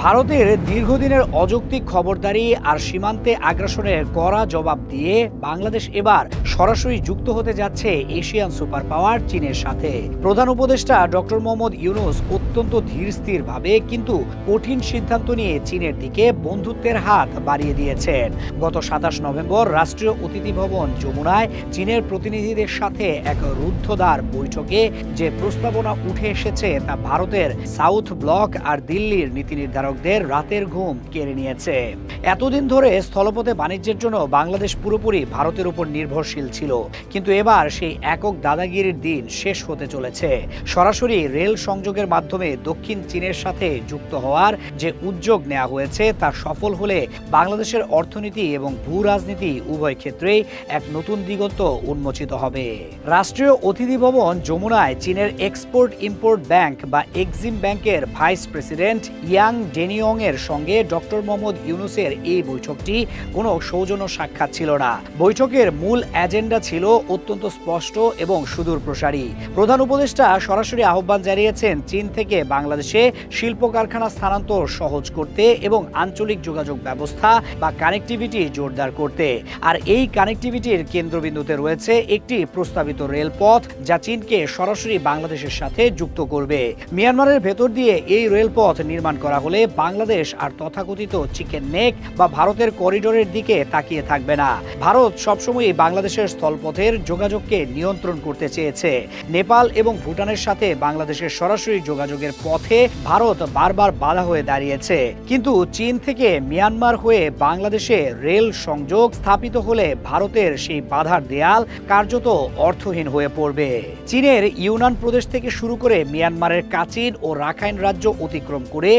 ভারতের দীর্ঘদিনের অযৌক্তিক খবরদারি আর সীমান্তে আগ্রাসনের কড়া জবাব দিয়ে বাংলাদেশ এবার সরাসরি যুক্ত হতে যাচ্ছে এশিয়ান সুপার পাওয়ার চীনের সাথে। প্রধান উপদেষ্টা ডক্টর মোহাম্মদ ইউনুস অত্যন্ত ধীর স্থিরভাবে কিন্তু কঠিন সিদ্ধান্ত নিয়ে চীনের দিকে বন্ধুত্বের হাত বাড়িয়ে দিয়েছেন। গত সাতাশ নভেম্বর রাষ্ট্রীয় অতিথি ভবন যমুনায় চীনের প্রতিনিধিদের সাথে এক রুদ্ধদ্বার বৈঠকে যে প্রস্তাবনা উঠে এসেছে তা ভারতের সাউথ ব্লক আর দিল্লির নীতি নির্ধারকদের রাতের ঘুম কেড়ে নিয়েছে। এতদিন ধরে স্থলপথে বাণিজ্যের জন্য বাংলাদেশ পুরোপুরি ভারতের উপর নির্ভরশীল ছিল। কিন্তু এবার সেই একক দাদাগিরির দিন শেষ হতে চলেছে। সরাসরি রেল সংযোগের মাধ্যমে দক্ষিণ চীনের সাথে যুক্ত হওয়ার যে উদ্যোগ নেওয়া হয়েছে, তা সফল হলে বাংলাদেশের অর্থনীতি এবং ভূ রাজনীতি উভয় ক্ষেত্রেই এক নতুন দিগন্ত উন্মোচিত হবে। রাষ্ট্রীয় অতিথি ভবন যমুনায় চীনের এক্সপোর্ট ইম্পোর্ট ব্যাংক বা এক্সিম ব্যাংকের ভাইস প্রেসিডেন্ট ইয়াং ডেনিয়ং এর সঙ্গে ডক্টর মোহাম্মদ ইউনুসের এই বৈঠকটি কোনো সৌজন্য সাক্ষাৎ ছিল না। বৈঠকের মূল এজেন্ডা ছিল অত্যন্ত স্পষ্ট এবং সুদূর প্রসারী। প্রধান উপদেষ্টা সরাসরি আহ্বান জানিয়েছেন, চীন থেকে বাংলাদেশে শিল্প কারখানা স্থানান্তর সহজ করতে এবং আঞ্চলিক যোগাযোগ ব্যবস্থা বা কানেক্টিভিটি জোরদার করতে। আর এই কানেক্টিভিটির কেন্দ্রবিন্দুতে রয়েছে একটি প্রস্তাবিত রেলপথ যা চীনকে সরাসরি বাংলাদেশের সাথে যুক্ত করবে। মিয়ানমারের ভেতর দিয়ে এই রেলপথ নির্মাণ করা হলে বাংলাদেশ আর তথাকথিত চিকেন নেক বা ভারতের করিডোরের দিকে তাকিয়ে থাকবে না। ভারত সবসময়ই বাংলাদেশের স্থলপথের যোগাযোগকে নিয়ন্ত্রণ করতে চেয়েছে। নেপাল এবং ভুটানের সাথে বাংলাদেশের সরাসরি যোগাযোগের পথে ভারত বারবার বাধা হয়ে দাঁড়িয়েছে। কিন্তু চীন থেকে মিয়ানমার হয়ে বাংলাদেশে রেল সংযোগ স্থাপিত হলে ভারতের সেই বাধার দেয়াল কার্যত অর্থহীন হয়ে পড়বে। চীনের ইউনান প্রদেশ থেকে শুরু করে মিয়ানমারের কাচিন ও রাখাইন রাজ্য অতিক্রম করে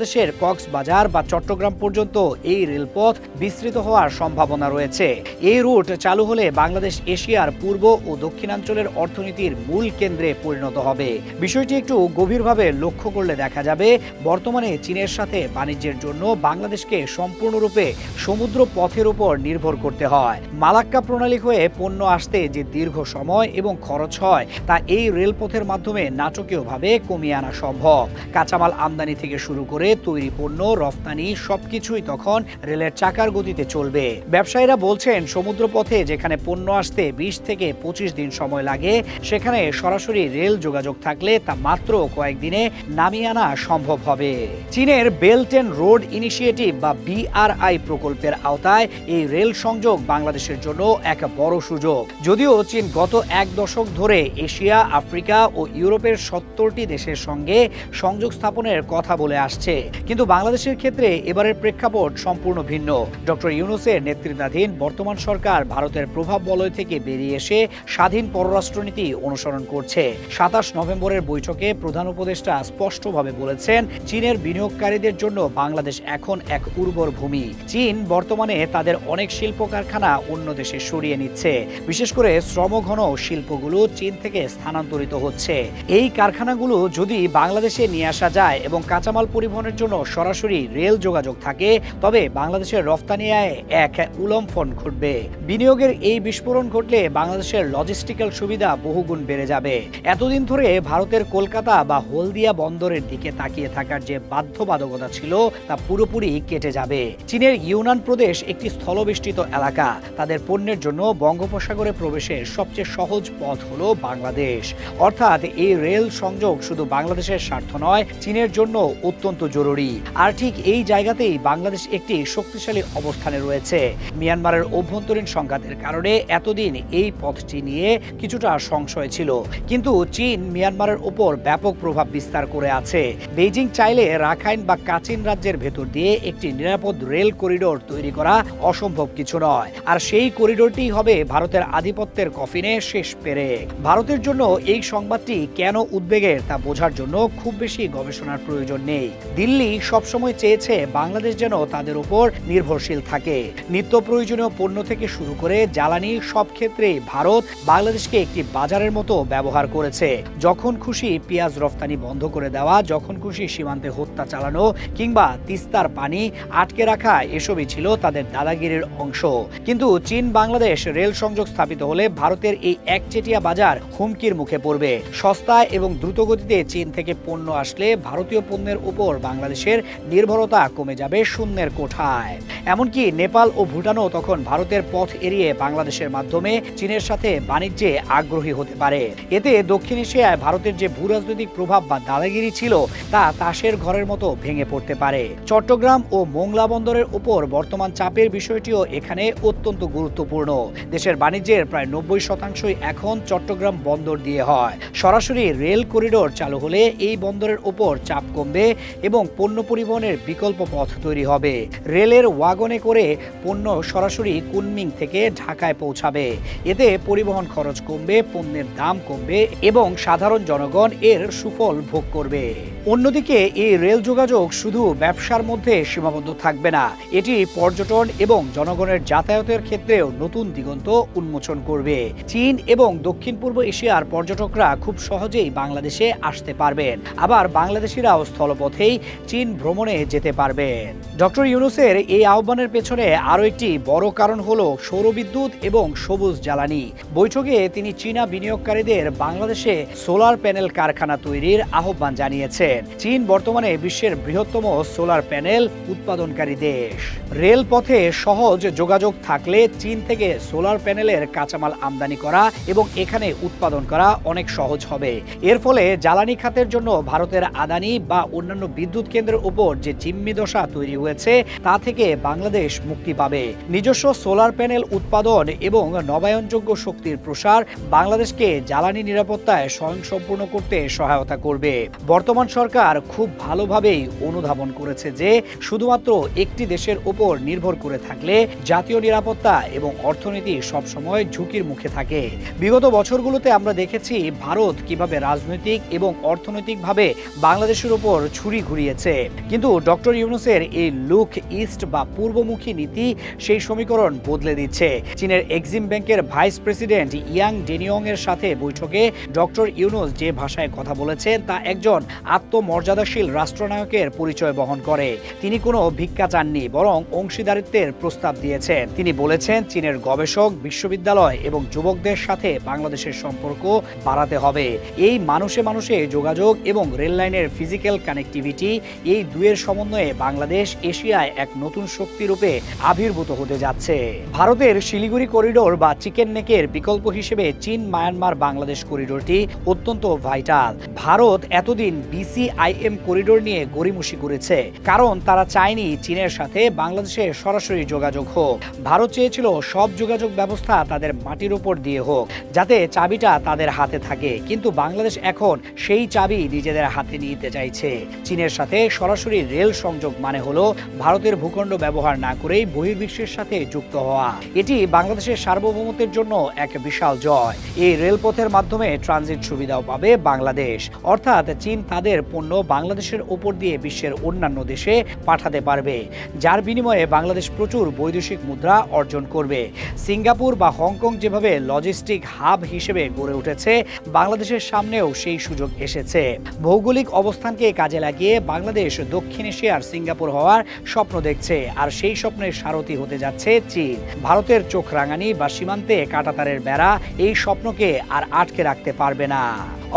বাংলাদেশের কক্সবাজার বা চট্টগ্রাম পর্যন্ত এই রেলপথ বিস্তৃত হওয়ার সম্ভাবনা রয়েছে। এই রুট চালু হলে বাংলাদেশ, এশিয়ার পূর্ব ও দক্ষিণাঞ্চলের অর্থনীতির মূল কেন্দ্রে পরিণত হবে। বিষয়টি একটু গভীরভাবে লক্ষ্য করলে দেখা যাবে, বর্তমানে চীনের সাথে বাণিজ্যের জন্য বাংলাদেশকে সম্পূর্ণরূপে সমুদ্র পথের উপর নির্ভর করতে হয়। মালাক্কা প্রণালী হয়ে পণ্য আসতে যে দীর্ঘ সময় এবং খরচ হয়, তা এই রেলপথের মাধ্যমে নাটকীয়ভাবে কমিয়ে আনা সম্ভব। কাঁচামাল আমদানি থেকে শুরু করে তৈরি পণ্য রফতানি সবকিছুই তখন রেলের চাকার গতিতে চলবে। ব্যবসায়ীরা বলছেন, সমুদ্রপথে যেখানে পণ্য আসতে বিশ থেকে পঁচিশ দিন সময় লাগে, সেখানে সরাসরি রেল যোগাযোগ থাকলে তা মাত্র কয়েকদিনে নামিয়ে আনা সম্ভব হবে। চীনের বেল্ট অ্যান্ড রোড ইনিশিয়েটিভ বা বিআরআই প্রকল্পের আওতায় এই রেল সংযোগ বাংলাদেশের জন্য এক বড় সুযোগ। যদিও চীন গত এক দশক ধরে এশিয়া, আফ্রিকা ও ইউরোপের সত্তরটি দেশের সঙ্গে সংযোগ স্থাপনের কথা বলে আসছে। কিন্তু বাংলাদেশের ক্ষেত্রে এবারের প্রেক্ষাপট সম্পূর্ণ ভিন্ন। ডক্টর ইউনুসের নেতৃত্বাধীন বর্তমান সরকার ভারতের প্রভাব বলয় থেকে বেরিয়ে এসে স্বাধীন পররাষ্ট্রনীতি অনুসরণ করছে। সাতাশ নভেম্বরের বৈঠকে প্রধান উপদেষ্টা স্পষ্টভাবে বলেছেন, চীনের বিনিয়োগকারীদের জন্য বাংলাদেশ এখন এক উর্বর ভূমি। চীন বর্তমানে তাদের অনেক শিল্প কারখানা অন্য দেশে সরিয়ে নিচ্ছে। বিশেষ করে শ্রমঘন শিল্পগুলো চীন থেকে স্থানান্তরিত হচ্ছে। এই কারখানাগুলো যদি বাংলাদেশে নিয়ে আসা যায় এবং কাঁচামাল পরিবহনের জন্য সরাসরি রেল যোগাযোগ থাকে, তবে বাংলাদেশের রফতানি আয়ে এক উলম্ফন ঘটবে। বিনিয়োগের এই বিস্ফোরণ ঘটলে বাংলাদেশের লজিস্টিক্যাল সুবিধা বহুগুণ বেড়ে যাবে। এতদিন ধরে ভারতের কলকাতা বা হলদিয়া বন্দরের দিকে তাকিয়ে থাকার যে বাধ্যবাধকতা ছিল, তা পুরোপুরি কেটে যাবে। চীনের ইউনান প্রদেশ একটি স্থলবেষ্টিত এলাকা। তাদের পণ্যের জন্য বঙ্গোপসাগরে প্রবেশের সবচেয়ে সহজ পথ হল বাংলাদেশ। অর্থাৎ এই রেল সংযোগ শুধু বাংলাদেশের স্বার্থ নয়, চীনের জন্য অত্যন্ত জরুরি। আর ঠিক এই জায়গাতেই বাংলাদেশ একটি শক্তিশালী অবস্থানে রয়েছে। মিয়ানমারের অভ্যন্তরীণ সংঘাতের কারণে এতদিন এই পথটি নিয়ে কিছুটা সংশয় ছিল। কিন্তু চীন মিয়ানমারের ওপর ব্যাপক প্রভাব বিস্তার করে আছে। বেইজিং চাইলে রাখাইন বা কাচিন রাজ্যের ভেতর দিয়ে একটি নিরাপদ রেল করিডোর তৈরি করা অসম্ভব কিছু নয়। আর সেই করিডোরটি হবে ভারতের আধিপত্যের কফিনে শেষ পেরে ভারতের জন্য এই সংবাদটি কেন উদ্বেগের তা বোঝার জন্য খুব বেশি গবেষণার প্রয়োজন নেই। দিল্লি সবসময় চেয়েছে বাংলাদেশ যেন তাদের উপর নির্ভরশীল থাকে। নিত্য প্রয়োজনীয় পণ্য থেকে শুরু করে জ্বালানি সব ক্ষেত্রেই ভারত বাংলাদেশকে একটি বাজারের মতো ব্যবহার করেছে। যখন খুশি পেঁয়াজ রফতানি বন্ধ করে দেওয়া, যখন খুশি সীমান্তে হত্যা চালানো কিংবা তিস্তার পানি আটকে রাখা, এসবই ছিল তাদের দাদাগিরির অংশ। কিন্তু চীন বাংলাদেশ রেল সংযোগ স্থাপিত হলে ভারতের এই একচেটিয়া বাজার হুমকির মুখে পড়বে। সস্তা এবং দ্রুতগতিতে চীন থেকে পণ্য আসলে ভারতীয় পণ্যের উপর বাংলাদেশের নির্ভরতা কমে যাবে শূন্যের কোঠায়। এমনকি নেপাল ও ভুটানও তখন ভারতের পথ এড়িয়ে বাংলাদেশের মাধ্যমে চীনের সাথে বাণিজ্যে আগ্রহী হতে পারে। এতে দক্ষিণ এশিয়ায় ভারতের যে ভূরাজনৈতিক প্রভাব বা দাদাগিরি ছিল, তা তাসের ঘরের মতো ভেঙে পড়তে পারে। চট্টগ্রাম ও মোংলা বন্দরের উপর বর্তমান চাপের বিষয়টিও এখানে অত্যন্ত গুরুত্বপূর্ণ। দেশের বাণিজ্যের প্রায় নব্বই শতাংশই এখন চট্টগ্রাম বন্দর দিয়ে হয়। সরাসরি রেল করিডোর চালু হলে এই বন্দরের উপর চাপ কমবে এবং পণ্য পরিবহনের বিকল্প পথ তৈরি হবে। রেলের ওয়াগনে করে পণ্য সরাসরি কুনমিং থেকে ঢাকায় পৌঁছাবে। এতে পরিবহন খরচ কমবে, পণ্যের দাম কমবে এবং সাধারণ জনগণ এর সুফল ভোগ করবে। অন্যদিকে, এই রেল যোগাযোগ শুধু ব্যবসার মধ্যে সীমাবদ্ধ থাকবে না, এটি পর্যটন এবং জনগণের যাতায়াতের ক্ষেত্রেও নতুন দিগন্ত উন্মোচন করবে। চীন এবং দক্ষিণ পূর্ব এশিয়ার পর্যটকরা খুব সহজেই বাংলাদেশে আসতে পারবেন। আবার বাংলাদেশিরাও স্থলপথেই চীন ভ্রমণে যেতে পারবেন ডক্টর ইউনুসের এই আহ্বানের পেছনে আরও একটি বড় কারণ হলো সৌরবিদ্যুৎ এবং সবুজ জ্বালানি। বৈঠকে তিনি চীনা বিনিয়োগকারীদের বাংলাদেশে সোলার প্যানেল কারখানা তৈরির আহ্বান জানিয়েছেন। চীন বর্তমানে বিশ্বের বৃহত্তম সোলার প্যানেল উৎপাদনকারী দেশ। রেলপথে সহজ যোগাযোগ থাকলে চীন থেকে সোলার প্যানেলের কাঁচামাল আমদানি করা এবং এখানে উৎপাদন করা অনেক সহজ হবে। এর ফলে জ্বালানি খাতের জন্য ভারতের আদানি বা অন্যান্য বিদ্যুৎ কেন্দ্রের উপর যে জিম্মি দশা তৈরি হয়েছে, তা থেকে বাংলাদেশ মুক্তি পাবে। নিজস্ব সোলার প্যানেল উৎপাদন এবং নবায়নযোগ্য শক্তির প্রসার বাংলাদেশকে জ্বালানি নিরাপত্তায় স্বয়ংসম্পূর্ণ করতে সহায়তা করবে। বর্তমান সরকার খুব ভালোভাবেই অনুধাবন করেছে যে, শুধুমাত্র একটি দেশের উপর নির্ভর করে থাকলে জাতীয় নিরাপত্তা এবং অর্থনীতি সবসময় ঝুঁকির মুখে থাকে। বিগত বছরগুলোতে আমরা দেখেছি ভারত কীভাবে রাজনৈতিক এবং অর্থনৈতিকভাবে বাংলাদেশের উপর ছুরি ঘুরিয়েছে কিন্তু ডক্টর ইউনুসের এই লুক ইস্ট বা পূর্বমুখী নীতি সেই সমীকরণ বদলে দিচ্ছে। চীনের এক্সিম ব্যাংকের ভাইস প্রেসিডেন্ট ইয়াং ডেনিয়ং এর সাথে বৈঠকে ডক্টর ইউনুস যে ভাষায় কথা বলেছেন, তা একজন আত্মমর্যাদাশীল রাষ্ট্রনায়কের পরিচয় বহন করে। তিনি কোনো ভিক্ষা চাননি, বরং অংশীদারিত্বের প্রস্তাব দিয়েছেন। তিনি বলেছেন, চীনের গবেষক, বিশ্ববিদ্যালয় এবং যুবকদের সাথে বাংলাদেশের সম্পর্ক বাড়াতে হবে। এই মানুষে মানুষে যোগাযোগ এবং রেল লাইনের ফিজিক্যাল কানেক্টিভিটি এই দুয়ের সমন্বয়ে বাংলাদেশ এশিয়ায় এক নতুন শক্তিরূপে আবির্ভূত হতে যাচ্ছে। ভারতের শিলিগুড়ি করিডোর বা চিকেন নেকের বিকল্প হিসেবে চীন, মায়ানমার, বাংলাদেশ করিডোরটি অত্যন্ত ভাইটাল। ভারত এতদিন বিসিআইএম করিডোর নিয়ে গড়িমসি করেছে, কারণ তারা চায়নি চীনের সাথে বাংলাদেশে সরাসরি যোগাযোগ হোক। ভারত চেয়েছিল সব যোগাযোগ ব্যবস্থা তাদের মাটির উপর দিয়ে হোক, যাতে চাবিটা তাদের হাতে থাকে। কিন্তু বাংলাদেশ এখন সেই চাবি নিজেদের হাতে নিতে চাইছে। চীনের সাথে সরাসরি রেল সংযোগ মানে হলো ভারতের ভূখণ্ড ব্যবহার না করেই বহির্বিশ্বের সাথে যুক্ত হওয়া। এটি বাংলাদেশের সার্বভৌমত্বের জন্য এক বিশাল জয়। এই রেলপথের মাধ্যমে ট্রানজিট সুবিধাও পাবে বাংলাদেশ। অর্থাৎ চীন তাদের পণ্য বাংলাদেশের ওপর দিয়ে বিশ্বের অন্যান্য দেশে পাঠাতে পারবে, যার বিনিময়ে বাংলাদেশ প্রচুর বৈদেশিক মুদ্রা অর্জন করবে। সিঙ্গাপুর বা হংকং যেভাবে লজিস্টিক হাব হিসেবে গড়ে উঠেছে, বাংলাদেশের সামনেও সেই সুযোগ এসেছে। ভৌগোলিক অবস্থানকে কাজে লাগিয়ে বাংলাদেশ, দক্ষিণ এশিয়ার সিঙ্গাপুর হওয়ার স্বপ্ন দেখছে। আর সেই স্বপ্নের সারথি হতে যাচ্ছে চীন। ভারতের চোখ রাঙানি বা সীমান্তে কাটাতারের বেড়া এই স্বপ্নকে আর আটকে রাখতে পারবে না।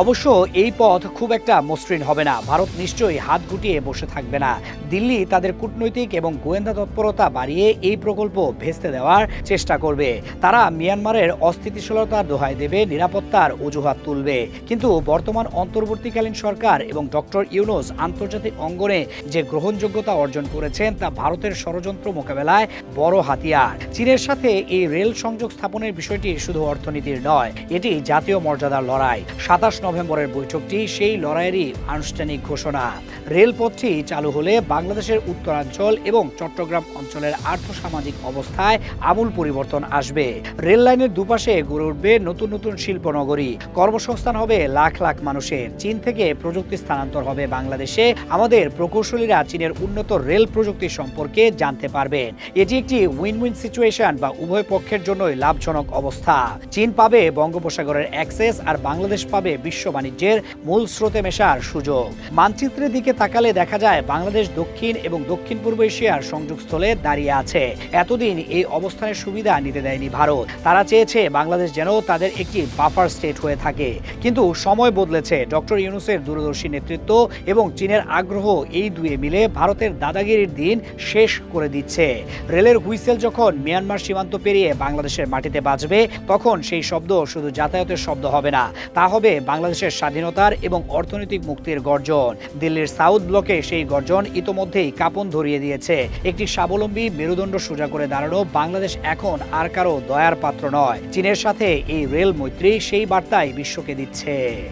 অবশ্য এই পথ খুব একটা মসৃণ হবে না। ভারত নিশ্চয়ই হাত গুটিয়ে বসে থাকবে না। দিল্লি তাদের কূটনৈতিক এবং গোয়েন্দা তৎপরতা বাড়িয়ে এই প্রকল্প ভেস্তে দেওয়ার চেষ্টা করবে। তারা মিয়ানমারের অস্থিতিশীলতার দোহাই দেবে, নিরাপত্তার অজুহাত তুলবে। কিন্তু বর্তমান অন্তর্বর্তীকালীন সরকার এবং ডক্টর ইউনুস আন্তর্জাতিক অঙ্গনে যে গ্রহণযোগ্যতা অর্জন করেছেন তা ভারতের ষড়যন্ত্র মোকাবেলায় বড় হাতিয়ার। চীনের সাথে এই রেল সংযোগ স্থাপনের বিষয়টি শুধু অর্থনীতির নয়, এটি জাতীয় মর্যাদার লড়াই। সাতাশ নভেম্বরের বৈঠকটি সেই লড়াইয়েরই আনুষ্ঠানিক ঘোষণা। রেলপথটি চালু হলে বাংলাদেশের উত্তরাঞ্চল এবং চট্টগ্রাম অঞ্চলের আর্থসামাজিক অবস্থায় আমূল পরিবর্তন আসবে। রেল লাইনের দুপাশে গড়ে উঠবে নতুন নতুন শিল্পনগরী। কর্মসংস্থান হবে লাখ লাখ মানুষের। চীন থেকে প্রযুক্তি স্থানান্তর হবে বাংলাদেশে। আমাদের প্রকৌশলীরা চীনের উন্নত রেল প্রযুক্তি সম্পর্কে জানতে পারবেন। এটি একটি উইন উইন সিচুয়েশন বা উভয় পক্ষের জন্যই লাভজনক অবস্থা। চীন পাবে বঙ্গোপসাগরের অ্যাক্সেস আর বাংলাদেশ পাবে বিশ্ব বাণিজ্যের মূল স্রোতে মেশার সুযোগ। মানচিত্রের দিকে তাকালে দেখা যায়, বাংলাদেশ দক্ষিণ এবং দক্ষিণ পূর্ব এশিয়ার সংযোগস্থলে দাঁড়িয়ে আছে। এতদিন এই অবস্থানের সুবিধা নিতে দেয়নি ভারত। তারা চেয়েছে বাংলাদেশ যেন তাদের একটি বাফার স্টেট হয়ে থাকে। কিন্তু সময় বদলেছে। ডক্টর ইউনুসের দূরদর্শী নেতৃত্ব এবং চীনের আগ্রহ এই দুয়ে মিলে ভারতের দাদাগিরির দিন শেষ করে দিচ্ছে। রেলের হুইসেল যখন মিয়ানমার সীমান্ত পেরিয়ে বাংলাদেশের মাটিতে বাজবে, তখন সেই শব্দ শুধু যাতায়াতের শব্দ হবে না। তা হবে বাংলাদেশের স্বাধীনতার এবং অর্থনৈতিক মুক্তির গর্জন। দিল্লির সাউথ ব্লকে সেই গর্জন ইতোমধ্যেই কাপন ধরিয়ে দিয়েছে। একটি স্বাবলম্বী মেরুদণ্ড সোজা করে দাঁড়ানো বাংলাদেশ এখন আর কারও দয়ার পাত্র নয়। চীনের সাথে এই রেল মৈত্রী সেই বার্তায় বিশ্বকে দিচ্ছে।